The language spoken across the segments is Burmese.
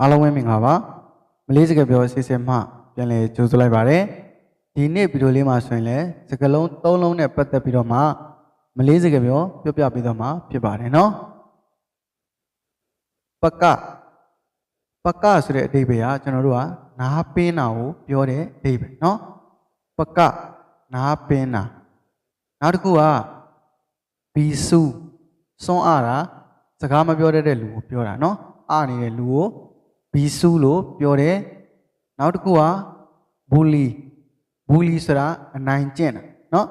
အားလုံးပဲမင်္ဂလာပါမလေးစကားပြောအစီအစဉ်မှပြန်လည်ကြိုဆိုလိုက်ပါတယ်ဒီနေ့ဗီဒီယိုလေးမှာဆိုရင်လည်းစကားလုံး၃လုံးနဲ့ပတ်သက်ပြီးတော့မှမလေးစကားပြောပြောပြပြီးတော့မှဖြစ်ပါတယ်နော်ပကပကဆိုတဲ့အဓိပ္ပာယ်ကကျွန်တော်တို့ကနားပင်းတာကိုပြောတဲ့အဓိပ္ပာယ်နော်ပကနားပင်းတာနောက်တစ်ခုကဘီစုစွန့်အားတာစကားမပြောတတ်တဲ့လူကိုပြောတာနော်အားနေတဲ့လူကို ဘီစုလို့ပြောတယ်နောက်တစ်ခုကဘူလီဘူလီဆိုတာအနိုင်ကျင့်တာနော်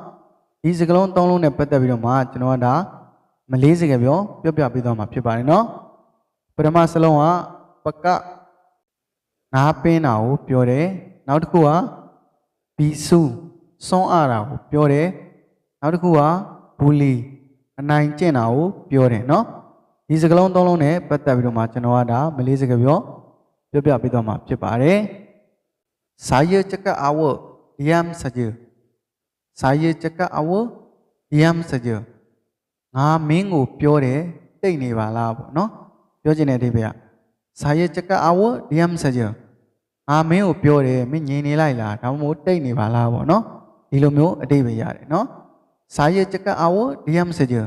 ဒီစကားလုံးသုံးလုံးနဲ့ပတ်သက်ပြီးတော့မှကျွန်တော်ကဒါမလေးစကားပြောပြောပြပေးသွားမှာဖြစ်ပါတယ်နော်ပထမစလုံးကပကနားပင်းတာကိုပြောတယ်နောက်တစ်ခုကဘီစုစွန့်အားတာကိုပြောတယ်နောက်တစ်ခုကဘူလီအနိုင်ကျင့်တာကိုပြောတယ်နော်ဒီစကားလုံးသုံးလုံးနဲ့ပတ်သက်ပြီးတော့မှကျွန်တော်ကဒါမလေးစကားပြော ပြောပြပေးသွားမှာဖြစ်ပါတယ် saya cakap awak diam saja saya cakap awak diam saja ငါမင်းကိုပြောတယ်တိတ်နေပါလားပေါ့နော်ပြောချင်တဲ့အဓိပ္ပာယ်က saya cakap awak diam saja ငါမင်းကိုပြောတယ်မင်းငြိမ်နေလိုက်လားဒါမှမဟုတ်တိတ်နေပါလားပေါ့နော်ဒီလိုမျိုးအဓိပ္ပာယ်ရတယ်နော် saya cakap awak diam saja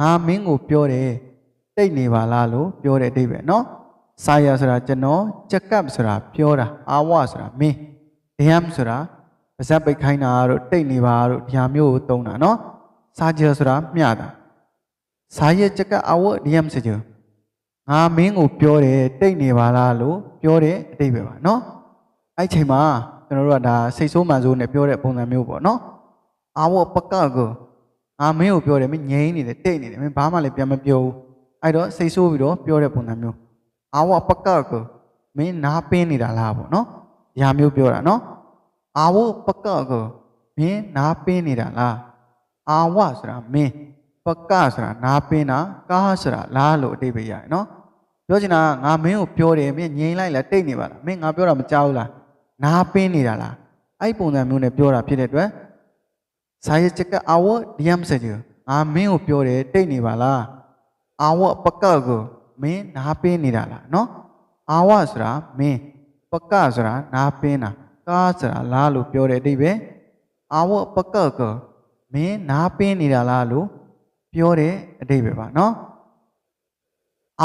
ငါမင်းကိုပြောတယ်တိတ်နေပါလားလို့ပြောတဲ့အဓိပ္ပာယ်နော် saya ဆိုတာကျွန်တော် cakap ဆိုတာပြောတာ awak ဆိုတာမင်း diam ဆိုတာပါဇက်ပိတ်ခိုင်းတာတို့တိတ်နေပါတို့ဒီဟာမျိုးကိုသုံးတာနော် saja ဆိုတာမျှတာ saya cakap awak diam saja ငါမင်းကိုပြောတယ်တိတ်နေပါလားလို့ပြောတဲ့အတိတ်ပဲပါနော်အဲ့ချိန်မှာကျွန်တော်တို့ကဒါစိတ်ဆိုးမှန်ဆိုးနဲ့ပြောတဲ့ပုံစံမျိုးပေါ့နော် awak ပကကိုငါမင်းကိုပြောတယ်မင်းငြိမ်းနေတယ်တိတ်နေတယ်မင်းဘာမှလည်းပြန်မပြောဘူးအဲ့တော့စိတ်ဆိုးပြီးတော့ပြောတဲ့ပုံစံမျိုး awak ပကကိုမင်းနားပင်းနေတာလားပေါ့နော်ဒီဟာမျိုးပြောတာနော် awak ပကကိုမင်းနားပင်းနေတာလား awak ဆိုတာမင်းပကဆိုတာနားပင်းတာကားဆိုတာလားလို့အတိတ်ပဲရတယ်နော်ပြောချင်တာကငါမင်းကိုပြောတယ်မင်းငြိမ်လိုက်လားတိတ်နေပါလားမင်းငါပြောတာမကြောက်ဘူးလားနားပင်းနေတာလားအဲ့ပုံစံမျိုးနဲ့ပြောတာဖြစ်တဲ့အတွက် saya cakap awak diam saja ငါမင်းကိုပြောတယ်တိတ်နေပါလား awak ပကကို မင်းနားပင်းနေတာလားနော် awak ဆိုတာမင်းပကဆိုတာနားပင်းတာကားဆိုတာလားလို့ပြောတဲ့အတိတ်ပဲ awak ပကကိုမင်းနားပင်းနေတာလားလို့ပြောတဲ့အတိတ်ပဲပါနော်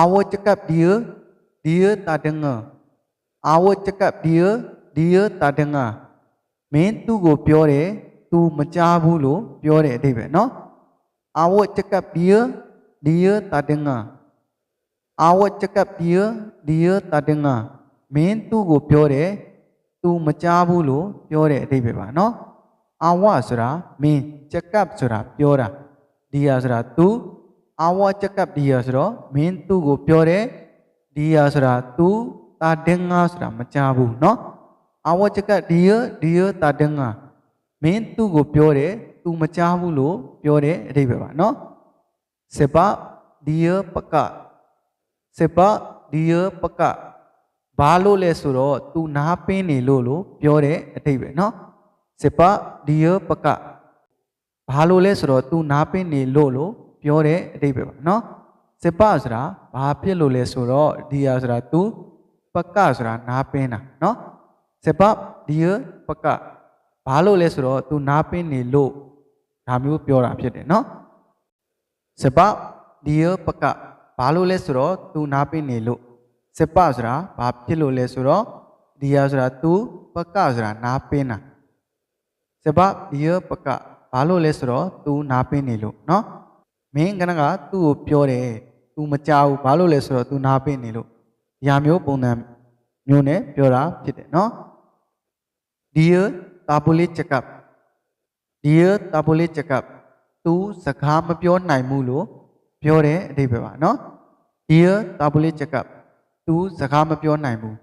awak cakap dia dia tak dengar awak cakap dia dia tak dengar မင်းသူ့ကိုပြောတယ် तू မကြားဘူးလို့ပြောတဲ့အတိတ်ပဲနော် awak cakap dia dia tak dengar awak cakap dia, dia tak dengar. Main tu go pure, tu macam apa lo pure di bawah, no? Awak sura, main cakap sura pure. Dia sura tu, awak cakap dia sura, main tu go pure, dia sura tu tak dengar sura macam apa, no? Awak cakap dia, dia tak dengar. Main tu go pure, tu macam apa lo pure di bawah, no? Sebab dia pekat. စပဒီယာပကဘာလို့လဲဆိုတော့ तू နားပင်းနေလို့လို့ပြောတဲ့အဓိပ္ပာယ်เนาะစပဒီယာပက ဘာလို့လဲဆိုတော့ तू နားပင်းနေလို့လို့ပြောတဲ့အတိတ်ပဲပါเนาะစစ်ပဆိုတာဘာဖြစ်လို့လဲဆိုတော့ဒီဟာဆိုတာ तू ပကဆိုတာနားပင်းတာเนาะစစ်ပဒီရပကဘာလို့လဲဆိုတော့ तू နားပင်းနေလို့ဒါမျိုးပြောတာဖြစ်တယ်เนาะစစ်ပဒီရပက ဘာလို့လဲဆိုတော့ तू နားပင်းနေလို့စစ်ပဆိုတာဘာဖြစ်လို့လဲဆိုတော့ဒီဟာဆိုတာ तू ပကဆိုတာနားပင်းတာ စပဒီရပကဘာလို့လဲဆိုတော့ तू နာပင်းနေလို့เนาะမင်းကနကသူ့ကိုပြောတယ် तू မကြောက်ဘူးဘာလို့လဲဆိုတော့ तू နာပင်းနေလို့ဒီဟာမျိုးပုံစံမျိုးနဲ့ပြောတာဖြစ်တယ်เนาะဒီရတာပိုလေးချက်ကပ်ဒီရတာပိုလေးချက်ကပ် तू စကားမပြောနိုင်ဘူးလို့ piore đi về vào, nó ပြောတဲ့အဓိပ္ပာယ်ပါနော် dear tabule checkup. तू စကားမပြောနိုင်ဘူး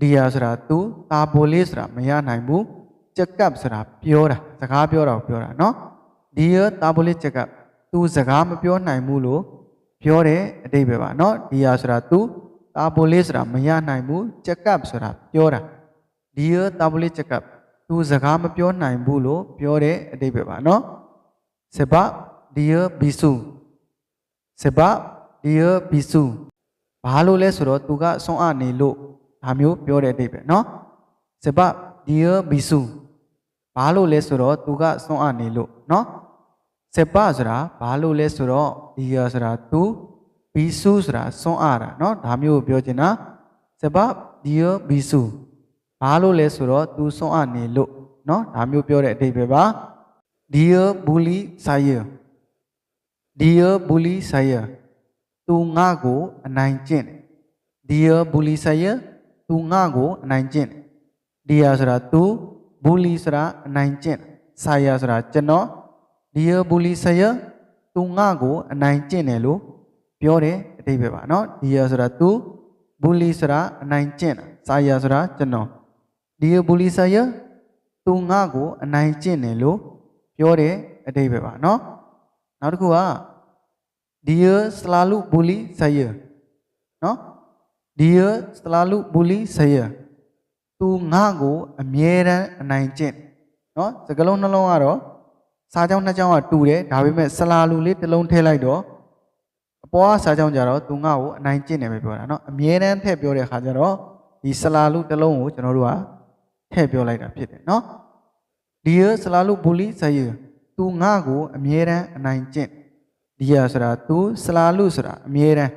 dear ဆိုတာ तू tabule ဆိုတာမရနိုင်ဘူး checkup ဆိုတာပြောတာစကားပြောတာကိုပြောတာနော် dear tabule checkup. तू စကားမပြောနိုင်ဘူးလို့ပြောတဲ့အဓိပ္ပာယ်ပါနော် dear ဆိုတာ तू tabule ဆိုတာမရနိုင်ဘူး checkup đi dear tabule checkup. तू စကားမပြောနိုင်ဘူးလို့ပြောတဲ့အဓိပ္ပာယ်ပါနော်စပ dia bisu ဘီစုစဘဒီရဘီစု ဘာလို့လဲဆိုတော့သူကဆွမ်းအားနေလို့ဒါမျိုးပြောတဲ့အတိတ်ပဲเนาะ sebab dia bisu ဘာလို့လဲဆိုတော့သူကဆွမ်းအားနေလို့เนาะ sebab ဆိုတာဘာလို့လဲဆိုတော့ dia ဆိုတာသူ bisu ဆိုတာဆွမ်းအားတာเนาะဒါမျိုးကိုပြောချင်တာ sebab dia bisu ဘာလို့လဲဆိုတော့သူဆွမ်းအားနေလို့เนาะဒါမျိုးပြောတဲ့အတိတ်ပဲပါ dia bully saya dia buli saya. Tu ngago anjing dia buli saya tu ngago anjing dia sera tu buli sera anjing saya sera ceno. Dia buli saya tu ngago anjing elo pyo de adibe ba no? Dia sera tu buli sera anjing saya sera ceno. Dia buli saya tu ngago anjing elo pyo de adibe ba no? နောက်တစ်ခုက dear selalu bully saya နော် dear selalu bully saya သူငါ့ကိုအမြဲတမ်းအနိုင်ကျင့်နော်စကားလုံးနှလုံးကတော့စာကြောင်းနှစ်ကြောင်းကတူတယ်ဒါပေမဲ့ selalu လေးတစ်လုံးထည့်လိုက်တော့အပေါ်ကစာကြောင်းကြတော့သူငါ့ကိုအနိုင်ကျင့်တယ်ပဲပြောတာနော်အမြဲတမ်းထည့်ပြောတဲ့အခါကျတော့ဒီ selalu တစ်လုံးကိုကျွန်တော်တို့ကထည့်ပြောလိုက်တာဖြစ်တယ်နော် dear selalu bully saya သူငါ့ကိုအမြဲတမ်းအနိုင်ကျင့်ဒီယာဆိုတာသူဆလာလူဆိုတာအမြဲတမ်း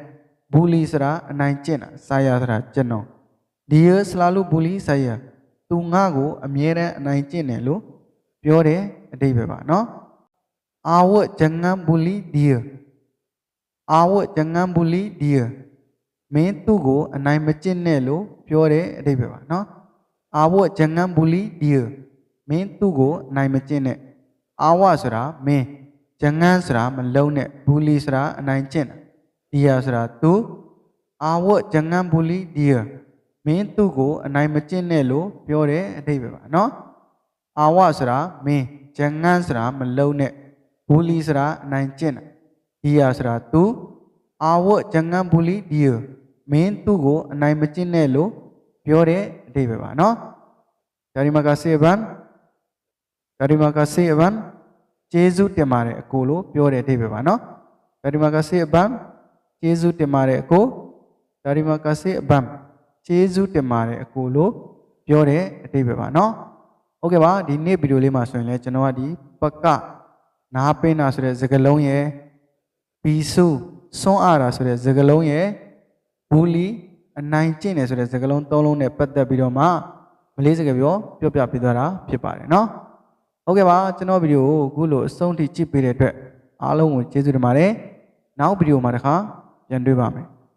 ဘူလီဆိုတာအနိုင်ကျင့်တာဆာယာဆိုတာကျင့်တော့ဒီယာဆလာလူဘူလီဆာယာသူငါ့ကိုအမြဲတမ်းအနိုင်ကျင့်တယ်လို့ပြောတယ်အတိပ္ပယ်ပါနော်အာဝတ်ဂျငန်ဘူလီဒီယာအာဝတ်ဂျငန်ဘူလီဒီယာမင်းသူ့ကိုအနိုင်မကျင့်နဲ့လို့ပြောတယ်အတိပ္ပယ်ပါနော်အာဝတ်ဂျငန်ဘူလီဒီယာမင်းသူ့ကိုအနိုင်မကျင့်နဲ့ အာဝဆိုတာမင်းဂျငန်းဆိုတာမလုံးနဲ့ဘူလီဆိုတာအနိုင်ကျင့်တာဒီယာဆိုတာသူအာဝတ်ဂျငန်းဘူလီဒီယာမင်းသူ့ကိုအနိုင်မကျင့်နဲ့လို့ပြောတယ်အတိတ်ပဲပါနော်အာဝဆိုတာမင်းဂျငန်းဆိုတာမလုံးနဲ့ဘူလီဆိုတာအနိုင်ကျင့်တာဒီယာဆိုတာသူအာဝတ်ဂျငန်းဘူလီဒီယာမင်းသူ့ကိုအနိုင်မကျင့်နဲ့လို့ပြောတယ်အတိတ်ပဲပါနော်ဒါဒီမှာက7 terima kasih ban ကျေးဇူးတင်ပါတယ်အကိုလို့ပြောတဲ့အတိတ်ပဲပါเนาะ terima kasih ban ကျေးဇူးတင်ပါတယ်အကို terima kasih ban ကျေးဇူးတင်ပါတယ်အကိုလို့ပြောတဲ့အတိတ်ပဲပါเนาะโอเคပါဒီနေ့ဗီဒီယိုလေးမှာဆိုရင်လည်းကျွန်တော်ကဒီပကနားပင်းတာဆိုတဲ့စကားလုံးရယ်ဘီစုစွန့်အားတာဆိုတဲ့စကားလုံးရယ်ဘူလီအနိုင်ကျင့်တယ်ဆိုတဲ့စကားလုံးသုံးလုံးနဲ့ပတ်သက်ပြီးတော့မှမလေးစကားပြောပြောပြပေးသွားတာဖြစ်ပါတယ်เนาะ ဟုတ်ကဲ့ပါကျွန်တော်ဗီဒီယိုကိုအခုလိုအဆုံးထိကြည့်ပေးတဲ့အတွက်အားလုံးကိုကျေးဇူးတင်ပါတယ်နောက်ဗီဒီယိုမှာတစ်ခါပြန်တွေ့ပါမယ်